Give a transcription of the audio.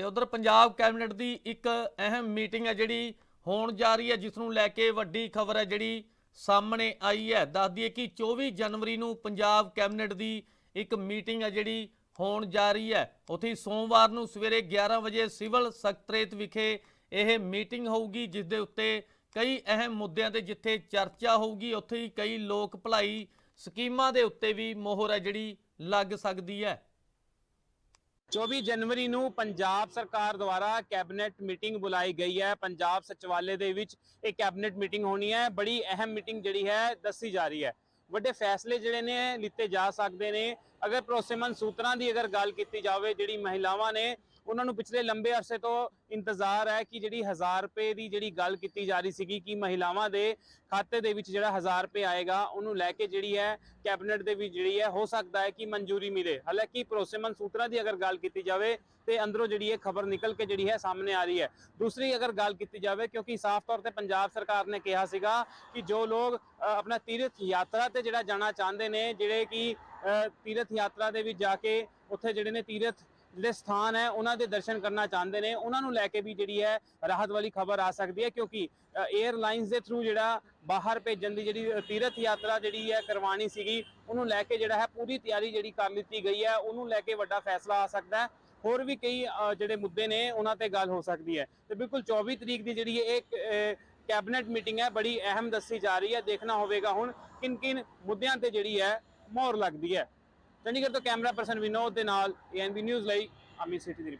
ਤੇ ਉਧਰ ਪੰਜਾਬ ਕੈਬਨਿਟ ਦੀ ਇੱਕ ਅਹਿਮ ਮੀਟਿੰਗ ਹੈ ਜਿਹੜੀ ਹੋਣ ਜਾ ਰਹੀ ਹੈ, ਜਿਸ ਨੂੰ ਲੈ ਕੇ ਵੱਡੀ ਖਬਰ ਹੈ ਜਿਹੜੀ ਸਾਹਮਣੇ ਆਈ ਹੈ। ਦੱਸ ਦਈਏ ਕਿ 24 ਜਨਵਰੀ ਨੂੰ ਪੰਜਾਬ ਕੈਬਨਿਟ ਦੀ ਇੱਕ ਮੀਟਿੰਗ ਹੈ ਜਿਹੜੀ ਹੋਣ ਜਾ ਰਹੀ ਹੈ। ਉੱਥੇ ਹੀ ਸੋਮਵਾਰ ਨੂੰ ਸਵੇਰੇ 11 ਵਜੇ ਸਿਵਲ ਸਕੱਤਰੇਤ ਵਿਖੇ ਇਹ ਮੀਟਿੰਗ ਹੋਊਗੀ, ਜਿਸ ਦੇ ਉੱਤੇ ਕਈ ਅਹਿਮ ਮੁੱਦਿਆਂ ਤੇ ਜਿੱਥੇ ਚਰਚਾ ਹੋਊਗੀ, ਉੱਥੇ ਹੀ ਕਈ ਲੋਕ ਭਲਾਈ ਸਕੀਮਾਂ ਦੇ ਉੱਤੇ ਵੀ ਮੋਹਰ ਹੈ ਜਿਹੜੀ ਲੱਗ ਸਕਦੀ ਹੈ। 24 ਜਨਵਰੀ ਨੂੰ ਪੰਜਾਬ ਸਰਕਾਰ ਦੁਆਰਾ ਕੈਬਨਿਟ ਮੀਟਿੰਗ ਬੁਲਾਈ ਗਈ ਹੈ। ਪੰਜਾਬ ਸਚਿਵਾਲੇ ਦੇ ਵਿੱਚ ਇਹ ਕੈਬਨਿਟ ਮੀਟਿੰਗ ਹੋਣੀ ਹੈ। ਬੜੀ ਅਹਿਮ ਮੀਟਿੰਗ ਜਿਹੜੀ ਹੈ, ਦੱਸੀ ਜਾ ਰਹੀ ਹੈ। ਵੱਡੇ ਫੈਸਲੇ ਜਿਹੜੇ ਨੇ, ਲਿੱਤੇ ਜਾ ਸਕਦੇ ਨੇ। ਅਗਰ ਭਰੋਸੇਮੰਦ ਸੂਤਰਾਂ ਦੀ ਅਗਰ ਗੱਲ ਕੀਤੀ ਜਾਵੇ, ਜਿਹੜੀ ਮਹਿਲਾਵਾਂ ਨੇ ਉਹਨਾਂ ਨੂੰ ਪਿਛਲੇ ਲੰਬੇ ਅਰਸੇ ਤੋਂ ਇੰਤਜ਼ਾਰ ਹੈ ਕਿ ਜਿਹੜੀ 1000 ਰੁਪਏ ਦੀ ਜਿਹੜੀ ਗੱਲ ਕੀਤੀ ਜਾ ਰਹੀ ਸੀਗੀ ਕਿ ਮਹਿਲਾਵਾਂ ਦੇ ਖਾਤੇ ਦੇ ਵਿੱਚ ਜਿਹੜਾ 1000 ਰੁਪਏ ਆਏਗਾ, ਉਹਨੂੰ ਲੈ ਕੇ ਜਿਹੜੀ ਹੈ ਕੈਬਨਿਟ ਦੇ ਵਿੱਚ ਜਿਹੜੀ ਹੈ, ਹੋ ਸਕਦਾ ਹੈ ਕਿ ਮਨਜ਼ੂਰੀ ਮਿਲੇ। ਹਾਲਾਂਕਿ ਭਰੋਸੇਮੰਦ ਸੂਤਰਾਂ ਦੀ ਅਗਰ ਗੱਲ ਕੀਤੀ ਜਾਵੇ, ਤੇ ਅੰਦਰੋਂ ਜਿਹੜੀ ਇਹ ਖਬਰ ਨਿਕਲ ਕੇ ਜਿਹੜੀ ਹੈ ਸਾਹਮਣੇ ਆ ਰਹੀ ਹੈ। ਦੂਸਰੀ ਅਗਰ ਗੱਲ ਕੀਤੀ ਜਾਵੇ, ਕਿਉਂਕਿ ਸਾਫ਼ ਤੌਰ ਤੇ ਪੰਜਾਬ ਸਰਕਾਰ ਨੇ ਕਿਹਾ ਸੀਗਾ ਕਿ ਜੋ ਲੋਕ ਆਪਣਾ ਤੀਰਥ ਯਾਤਰਾ ਤੇ ਜਿਹੜਾ ਜਾਣਾ ਚਾਹੁੰਦੇ ਨੇ, ਜਿਹੜੇ ਕਿ ਤੀਰਥ ਯਾਤਰਾ ਦੇ ਵਿੱਚ ਜਾ ਕੇ ਉੱਥੇ ਜਿਹੜੇ ਨੇ ਤੀਰਥ ਜਿਹੜੇ ਸਥਾਨ ਹੈ, ਉਹਨਾਂ ਦੇ ਦਰਸ਼ਨ ਕਰਨਾ ਚਾਹੁੰਦੇ ਨੇ। ਉਹਨਾਂ ਨੂੰ ਲੈ ਕੇ ਵੀ ਜਿਹੜੀ ਹੈ ਰਾਹਤ ਵਾਲੀ ਖਬਰ ਆ ਸਕਦੀ ਹੈ, ਕਿਉਂਕਿ 에ਅਰਲਾਈਨਸ ਦੇ ਥਰੂ ਜਿਹੜਾ ਬਾਹਰ ਭੇਜਣ ਦੀ ਜਿਹੜੀ ਤੀਰਥ ਯਾਤਰਾ ਜਿਹੜੀ ਹੈ ਕਰਵਾਣੀ ਸੀਗੀ, ਉਹਨੂੰ ਲੈ ਕੇ ਜਿਹੜਾ ਹੈ ਪੂਰੀ ਤਿਆਰੀ ਜਿਹੜੀ ਕਰ ਲਿੱਤੀ ਗਈ ਹੈ, ਉਹਨੂੰ ਲੈ ਕੇ ਵੱਡਾ ਫੈਸਲਾ ਆ ਸਕਦਾ ਹੈ। ਹੋਰ ਵੀ ਕਈ ਜਿਹੜੇ ਮੁੱਦੇ ਨੇ, ਉਹਨਾਂ ਤੇ ਗੱਲ ਹੋ ਸਕਦੀ ਹੈ। ਤੇ ਬਿਲਕੁਲ 24 ਤਰੀਕ ਦੀ ਜਿਹੜੀ ਇਹ ਕੈਬਨਿਟ ਮੀਟਿੰਗ ਹੈ, ਬੜੀ ਅਹਿਮ ਦੱਸੀ ਜਾ ਰਹੀ ਹੈ, ਦੇਖਣਾ ਹੋਵੇਗਾ ਹੁਣ ਕਿਨ ਕਿਨ ਮੁੱਦਿਆਂ ਤੇ ਜਿਹੜੀ ਹੈ ਮੋਹਰ ਲੱਗਦੀ ਹੈ। ਚੰਡੀਗੜ੍ਹ ਤੋਂ ਕੈਮਰਾ ਪਰਸਨ ਵਿਨੋਦ ਦੇ ਨਾਲ ਏਐਨਬੀ ਨਿਊਜ਼ ਲਈ ਅਮਿਤ ਸਿਟੀ ਦੀ